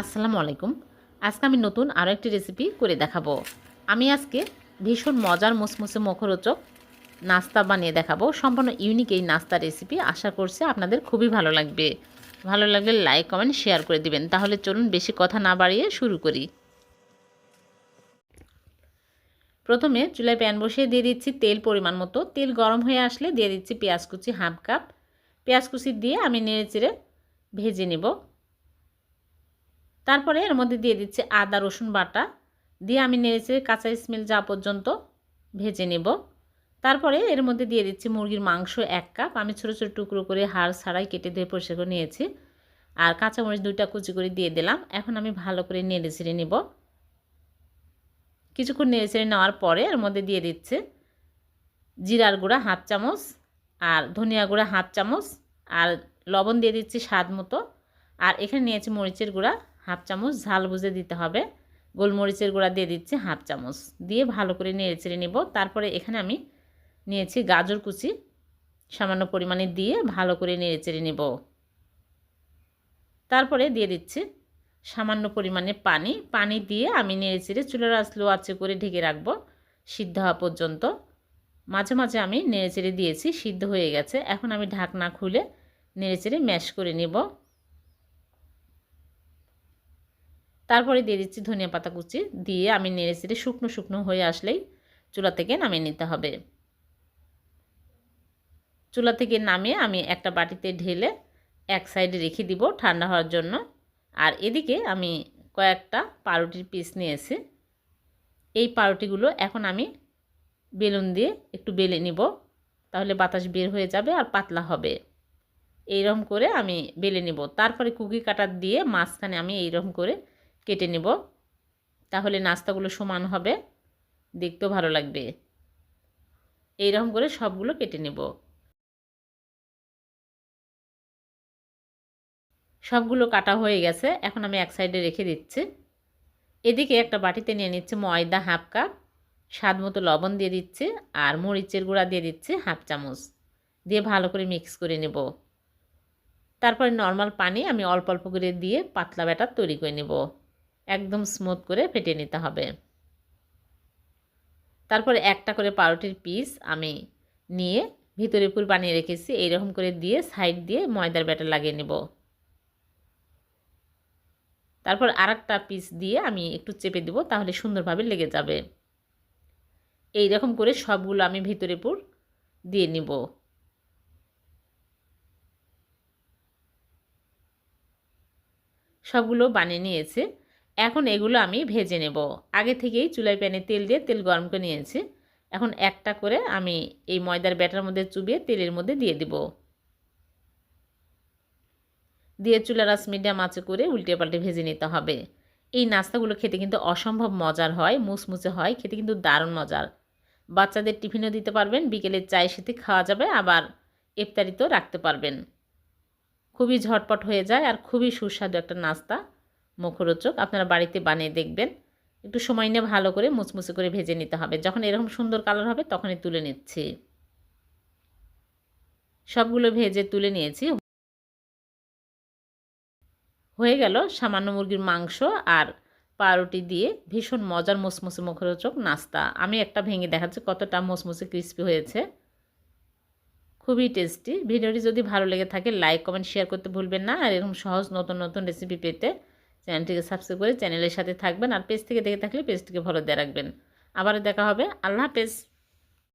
আসসালামু আলাইকুম। আজকে আমি নতুন আরও একটি রেসিপি করে দেখাবো। আমি আজকে ভীষণ মজার মুসমুসে মুখরোচক নাস্তা বানিয়ে দেখাবো। সম্পূর্ণ ইউনিক এই নাস্তা রেসিপি আশা করছি আপনাদের খুবই ভালো লাগবে। ভালো লাগলে লাইক কমেন্ট শেয়ার করে দিবেন। তাহলে চলুন বেশি কথা না বাড়িয়ে শুরু করি। প্রথমে চুলায় প্যান বসিয়ে দিয়ে দিচ্ছি তেল পরিমাণ মতো। তেল গরম হয়ে আসলে দিয়ে দিচ্ছি পেঁয়াজ কুচি হাফ কাপ। পেঁয়াজ কুচি দিয়ে আমি নেড়ে চেড়ে ভেজে নেব। তারপরে এর মধ্যে দিয়ে দিচ্ছি আদা, রসুন বাটা। দিয়ে আমি নেড়েচেড়ে কাঁচা স্মেল যা পর্যন্ত ভেজে নেব। তারপরে এর মধ্যে দিয়ে দিচ্ছি মুরগির মাংস এক কাপ। আমি ছোটো ছোটো টুকরো করে হাড় ছাড়াই কেটে ধুয়ে পরিষ্কার করে নিয়েছি। আর কাঁচামরিচ দুইটা কুচি করে দিয়ে দিলাম। এখন আমি ভালো করে নেড়ে ছেড়ে নেব। কিছুক্ষণ নেড়ে ছেড়ে নেওয়ার পরে এর মধ্যে দিয়ে দিচ্ছে জিরার গুঁড়া হাফ চামচ আর ধনিয়া গুঁড়া হাফ চামচ আর লবণ দিয়ে দিচ্ছি স্বাদ মতো। আর এখানে নিয়েছি মরিচের গুঁড়া হাফ চামচ ঝাল বুঝে দিতে হবে। গোলমরিচের গুঁড়া দিয়ে দিচ্ছি হাফ চামচ। দিয়ে ভালো করে নেড়ে চেড়ে নেব। তারপরে এখানে আমি নিয়েছি গাজর কুচি। সামান্য পরিমাণে দিয়ে ভালো করে নেড়ে চেড়ে নেব। তারপরে দিয়ে দিচ্ছি সামান্য পরিমাণে পানি। পানি দিয়ে আমি নেড়ে চেড়ে চুলার স্লো আছে করে ঢেকে রাখব। সিদ্ধ হওয়া পর্যন্ত। মাঝে মাঝে আমি নেড়ে চেড়ে দিয়েছি, সিদ্ধ হয়ে গেছে। এখন আমি ঢাকনা খুলে নেড়ে চেড়ে ম্যাশ করে নেব। তারপরে দিয়ে দিচ্ছি ধনিয়া পাতা কুচি। দিয়ে আমি নেড়ে চেড়ে শুকনো শুকনো হয়ে আসলেই চুলা থেকে নামিয়ে নিতে হবে। চুলা থেকে নামিয়ে আমি একটা বাটিতে ঢেলে এক সাইডে রেখে দিব ঠান্ডা হওয়ার জন্য। আর এদিকে আমি কয়েকটা পাউরুটির পিস নিয়েছি। এই পাউরুটিগুলো এখন আমি বেলুন দিয়ে একটু বেলে নিব, তাহলে বাতাস বের হয়ে যাবে আর পাতলা হবে। এইরকম করে আমি বেলে নিব। তারপরে কুকি কাটার দিয়ে মাঝখানে আমি এইরকম করে কেটে নেব। তাহলে নাস্তাগুলো সমান হবে। দেখতেও ভালো লাগবে। এইরকম করে সবগুলো কেটে নেব। সবগুলো কাটা হয়ে গেছে। এখন আমি এক সাইডে রেখে দিচ্ছি। এদিকে একটা বাটিতে নিয়ে নিচ্ছে ময়দা হাফ কাপ, স্বাদ মতো লবণ দিয়ে দিচ্ছে আর মরিচের গুঁড়া দিয়ে দিচ্ছে হাফ চামচ। দিয়ে ভালো করে মিক্স করে নেব। তারপরে নর্মাল পানি আমি অল্প অল্প করে দিয়ে পাতলা ব্যাটার তৈরি করে নেব। একদম স্মুথ করে ফেটে নিতে হবে। তারপরে একটা করে পাউরুটির পিস আমি নিয়ে ভিতরে পুর বানিয়ে রেখেছি, এইরকম করে দিয়ে সাইড দিয়ে ময়দার ব্যাটার লাগিয়ে নেব। তারপর আরেকটা পিস দিয়ে আমি একটু চেপে দেব, তাহলে সুন্দরভাবে লেগে যাবে। এই রকম করে সবগুলো আমি ভিতরে পুর দিয়ে নিব। সবগুলো বানিয়ে নিয়েছে। এখন এগুলো আমি ভেজে নেব। আগে থেকেই চুলাই প্যানে তেল দিয়ে তেল গরম করে নিয়েছি। এখন একটা করে আমি এই ময়দার ব্যাটার মধ্যে চুবিয়ে তেলের মধ্যে দিয়ে দিব। দিয়ে চুলা রাস মিডিয়াম আঁচে করে উল্টে পাল্টে ভেজে নিতে হবে। এই নাস্তাগুলো খেতে কিন্তু অসম্ভব মজার হয় মুসমুচে হয়, খেতে কিন্তু দারুণ মজার। বাচ্চাদের টিফিনও দিতে পারবেন বিকেলের চায়ের সাথে খাওয়া যাবে, আবার ইফতারিতেও রাখতে পারবেন। খুবই ঝটপট হয়ে যায় আর খুবই সুস্বাদু একটা নাস্তা। মুখরোচক। আপনারা বাড়িতে বানিয়ে দেখবেন। একটু সময় নিয়ে ভালো করে মুচমুচে করে ভেজে নিতে হবে। যখন এরকম সুন্দর কালার হবে, তখনই তুলে নিচ্ছি। সবগুলো ভেজে তুলে নিয়েছি। হয়ে গেল সামান্য মুরগির মাংস আর পাউরুটি দিয়ে ভীষণ মজার মুসমুসে মুখরোচক নাস্তা। আমি একটা ভেঙে দেখাচ্ছি, কতটা মুসমুসে ক্রিস্পি হয়েছে। খুবই টেস্টি ভিডিওটি যদি ভালো লেগে থাকে লাইক কমেন্ট শেয়ার করতে ভুলবেন না। আর এরকম সহজ নতুন নতুন রেসিপি পেতে চ্যানেলটিকে সাবস্ক্রাইব করে চ্যানেলের সাথে থাকবেন আর পেজ থেকে দেখে থাকলে পেজটিকে ফলো দিয়ে রাখবেন। আবারও দেখা হবে। আল্লাহ হাফেজ।